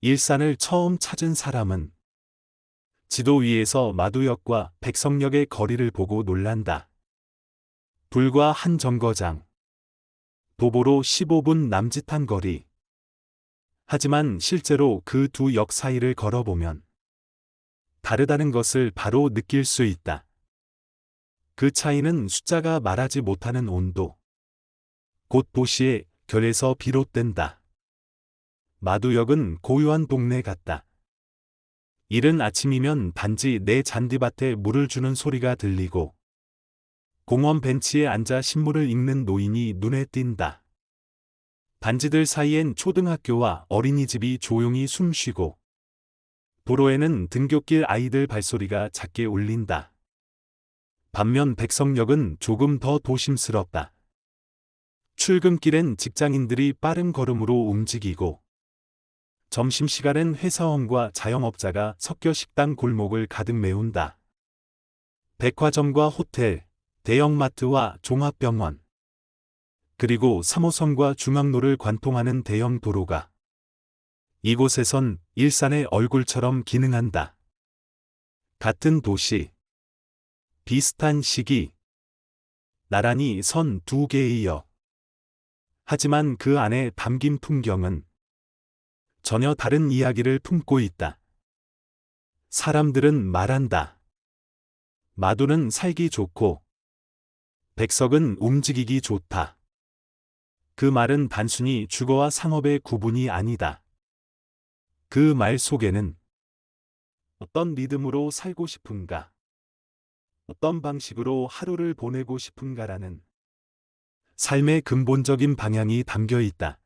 일산을 처음 찾은 사람은 지도 위에서 마두역과 백성역의 거리를 보고 놀란다. 불과 한 정거장. 도보로 15분 남짓한 거리. 하지만 실제로 그 두 역 사이를 걸어보면 다르다는 것을 바로 느낄 수 있다. 그 차이는 숫자가 말하지 못하는 온도. 곧 도시의 결에서 비롯된다. 마두역은 고요한 동네 같다. 이른 아침이면 단지 내 잔디밭에 물을 주는 소리가 들리고 공원 벤치에 앉아 신문을 읽는 노인이 눈에 띈다. 단지들 사이엔 초등학교와 어린이집이 조용히 숨쉬고 도로에는 등굣길 아이들 발소리가 작게 울린다. 반면 백성역은 조금 더 도심스럽다. 출근길엔 직장인들이 빠른 걸음으로 움직이고 점심시간엔 회사원과 자영업자가 섞여 식당 골목을 가득 메운다. 백화점과 호텔, 대형마트와 종합병원, 그리고 3호선과 중앙로를 관통하는 대형 도로가 이곳에선 일산의 얼굴처럼 기능한다. 같은 도시, 비슷한 시기, 나란히 선 두 개의 역. 하지만 그 안에 담긴 풍경은 전혀 다른 이야기를 품고 있다. 사람들은 말한다. 마두는 살기 좋고 백석은 움직이기 좋다. 그 말은 단순히 주거와 상업의 구분이 아니다. 그 말 속에는 어떤 리듬으로 살고 싶은가, 어떤 방식으로 하루를 보내고 싶은가라는 삶의 근본적인 방향이 담겨 있다.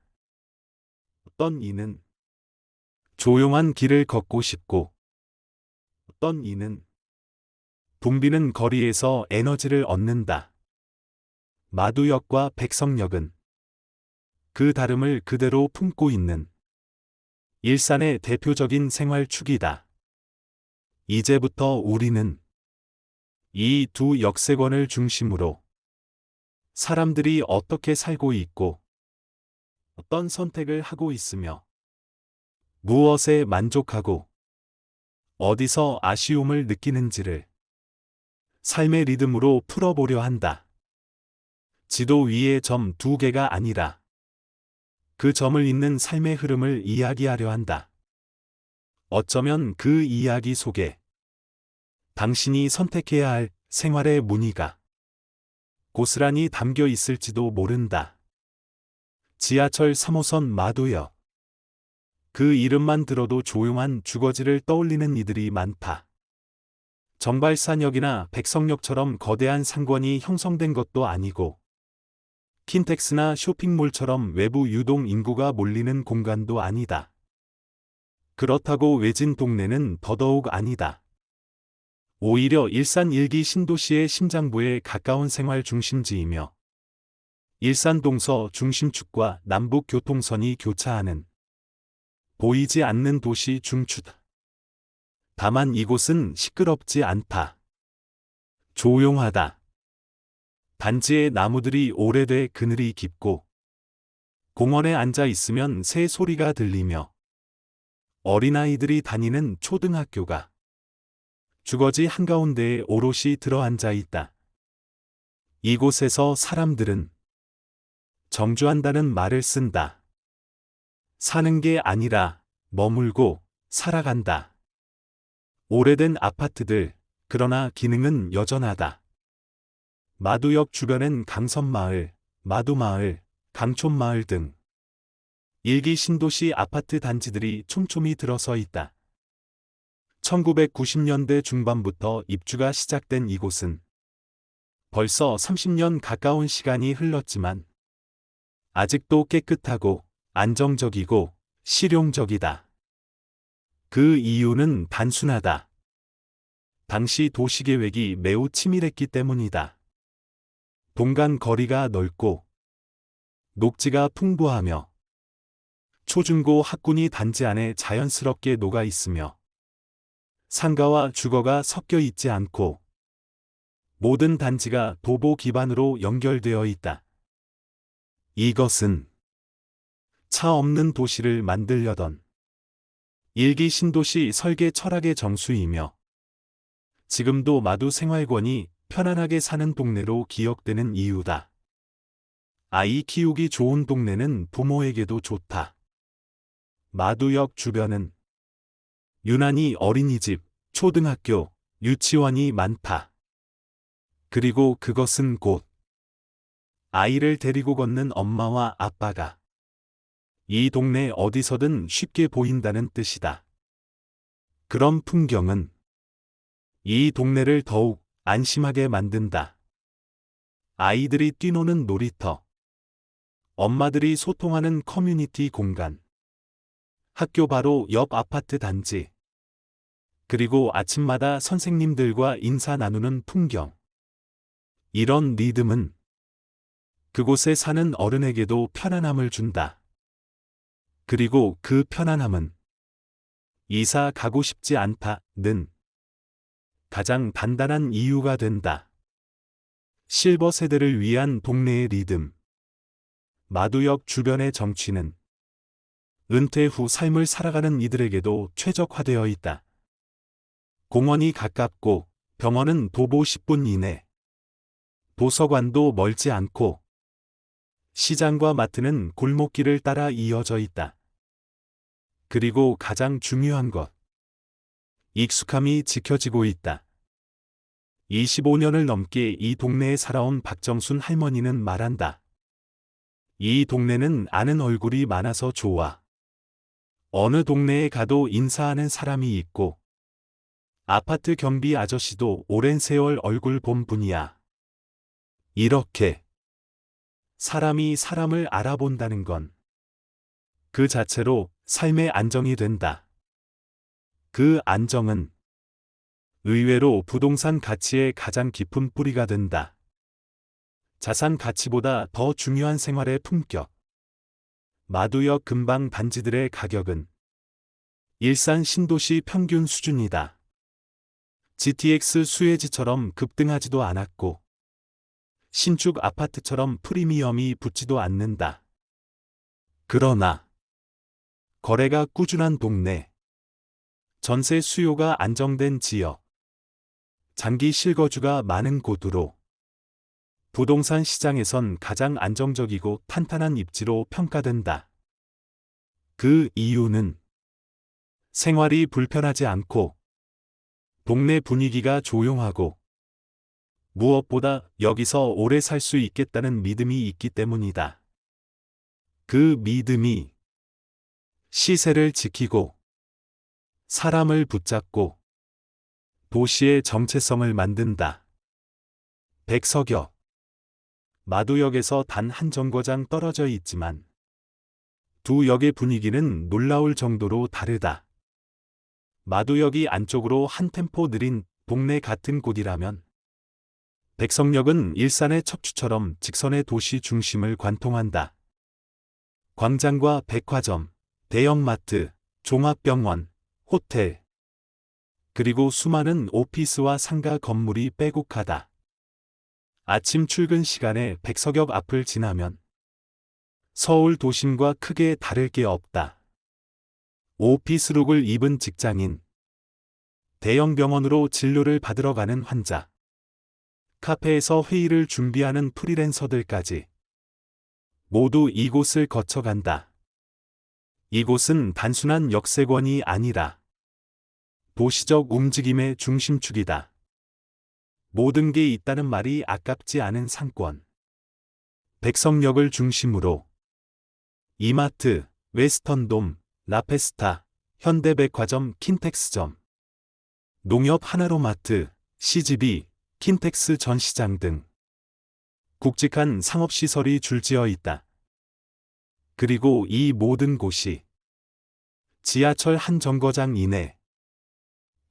어떤 이는 조용한 길을 걷고 싶고, 어떤 이는 붐비는 거리에서 에너지를 얻는다. 마두역과 백성역은 그 다름을 그대로 품고 있는 일산의 대표적인 생활축이다. 이제부터 우리는 이 두 역세권을 중심으로 사람들이 어떻게 살고 있고 어떤 선택을 하고 있으며 무엇에 만족하고 어디서 아쉬움을 느끼는지를 삶의 리듬으로 풀어보려 한다. 지도 위의 점 두 개가 아니라 그 점을 잇는 삶의 흐름을 이야기하려 한다. 어쩌면 그 이야기 속에 당신이 선택해야 할 생활의 무늬가 고스란히 담겨 있을지도 모른다. 지하철 3호선 마도역. 그 이름만 들어도 조용한 주거지를 떠올리는 이들이 많다. 정발산역이나 백성역처럼 거대한 상권이 형성된 것도 아니고 킨텍스나 쇼핑몰처럼 외부 유동 인구가 몰리는 공간도 아니다. 그렇다고 외진 동네는 더더욱 아니다. 오히려 일산 일기 신도시의 심장부에 가까운 생활 중심지이며 일산 동서 중심축과 남북 교통선이 교차하는 보이지 않는 도시 중추다. 다만 이곳은 시끄럽지 않다. 조용하다. 단지의 나무들이 오래돼 그늘이 깊고 공원에 앉아 있으면 새 소리가 들리며 어린아이들이 다니는 초등학교가 주거지 한가운데에 오롯이 들어앉아 있다. 이곳에서 사람들은 정주한다는 말을 쓴다. 사는 게 아니라 머물고 살아간다. 오래된 아파트들, 그러나 기능은 여전하다. 마두역 주변엔 강선마을, 마두마을, 강촌마을 등 일기 신도시 아파트 단지들이 촘촘히 들어서 있다. 1990년대 중반부터 입주가 시작된 이곳은 벌써 30년 가까운 시간이 흘렀지만 아직도 깨끗하고 안정적이고 실용적이다. 그 이유는 단순하다. 당시 도시계획이 매우 치밀했기 때문이다. 동간 거리가 넓고 녹지가 풍부하며 초중고 학군이 단지 안에 자연스럽게 녹아 있으며 상가와 주거가 섞여 있지 않고 모든 단지가 도보 기반으로 연결되어 있다. 이것은 차 없는 도시를 만들려던 일기 신도시 설계 철학의 정수이며 지금도 마두 생활권이 편안하게 사는 동네로 기억되는 이유다. 아이 키우기 좋은 동네는 부모에게도 좋다. 마두역 주변은 유난히 어린이집, 초등학교, 유치원이 많다. 그리고 그것은 곧 아이를 데리고 걷는 엄마와 아빠가 이 동네 어디서든 쉽게 보인다는 뜻이다. 그런 풍경은 이 동네를 더욱 안심하게 만든다. 아이들이 뛰노는 놀이터, 엄마들이 소통하는 커뮤니티 공간, 학교 바로 옆 아파트 단지, 그리고 아침마다 선생님들과 인사 나누는 풍경. 이런 리듬은 그곳에 사는 어른에게도 편안함을 준다. 그리고 그 편안함은 이사 가고 싶지 않다는 가장 단단한 이유가 된다. 실버 세대를 위한 동네의 리듬. 마두역 주변의 정취는 은퇴 후 삶을 살아가는 이들에게도 최적화되어 있다. 공원이 가깝고 병원은 도보 10분 이내. 도서관도 멀지 않고 시장과 마트는 골목길을 따라 이어져 있다. 그리고 가장 중요한 것. 익숙함이 지켜지고 있다. 25년을 넘게 이 동네에 살아온 박정순 할머니는 말한다. 이 동네는 아는 얼굴이 많아서 좋아. 어느 동네에 가도 인사하는 사람이 있고, 아파트 경비 아저씨도 오랜 세월 얼굴 본 분이야. 이렇게 사람이 사람을 알아본다는 건 그 자체로 삶의 안정이 된다. 그 안정은 의외로 부동산 가치의 가장 깊은 뿌리가 된다. 자산 가치보다 더 중요한 생활의 품격. 마두역 근방 단지들의 가격은 일산 신도시 평균 수준이다. GTX 수혜지처럼 급등하지도 않았고 신축 아파트처럼 프리미엄이 붙지도 않는다. 그러나 거래가 꾸준한 동네, 전세 수요가 안정된 지역, 장기 실거주가 많은 곳으로 부동산 시장에선 가장 안정적이고 탄탄한 입지로 평가된다. 그 이유는 생활이 불편하지 않고 동네 분위기가 조용하고 무엇보다 여기서 오래 살 수 있겠다는 믿음이 있기 때문이다. 그 믿음이 시세를 지키고 사람을 붙잡고 도시의 정체성을 만든다. 백석역 마두역에서 단 한 정거장 떨어져 있지만 두 역의 분위기는 놀라울 정도로 다르다. 마두역이 안쪽으로 한 템포 느린 동네 같은 곳이라면 백석역은 일산의 척추처럼 직선의 도시 중심을 관통한다. 광장과 백화점, 대형마트, 종합병원, 호텔, 그리고 수많은 오피스와 상가 건물이 빼곡하다. 아침 출근 시간에 백석역 앞을 지나면 서울 도심과 크게 다를 게 없다. 오피스룩을 입은 직장인, 대형 병원으로 진료를 받으러 가는 환자, 카페에서 회의를 준비하는 프리랜서들까지 모두 이곳을 거쳐간다. 이곳은 단순한 역세권이 아니라 도시적 움직임의 중심축이다. 모든 게 있다는 말이 아깝지 않은 상권. 백성역을 중심으로 이마트, 웨스턴돔, 라페스타, 현대백화점, 킨텍스점, 농협 하나로마트, CGV, 킨텍스 전 시장 등 굵직한 상업시설이 줄지어 있다. 그리고 이 모든 곳이 지하철 한 정거장 이내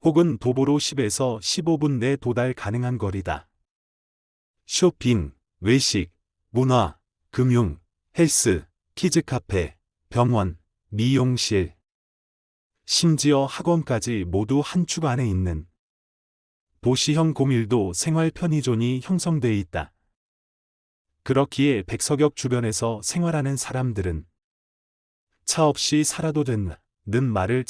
혹은 도보로 10에서 15분 내 도달 가능한 거리다. 쇼핑, 외식, 문화, 금융, 헬스, 키즈카페, 병원, 미용실, 심지어 학원까지 모두 한 축 안에 있는 도시형 고밀도 생활 편의존이 형성돼 있다. 그렇기에 백석역 주변에서 생활하는 사람들은 차 없이 살아도 된다는 말을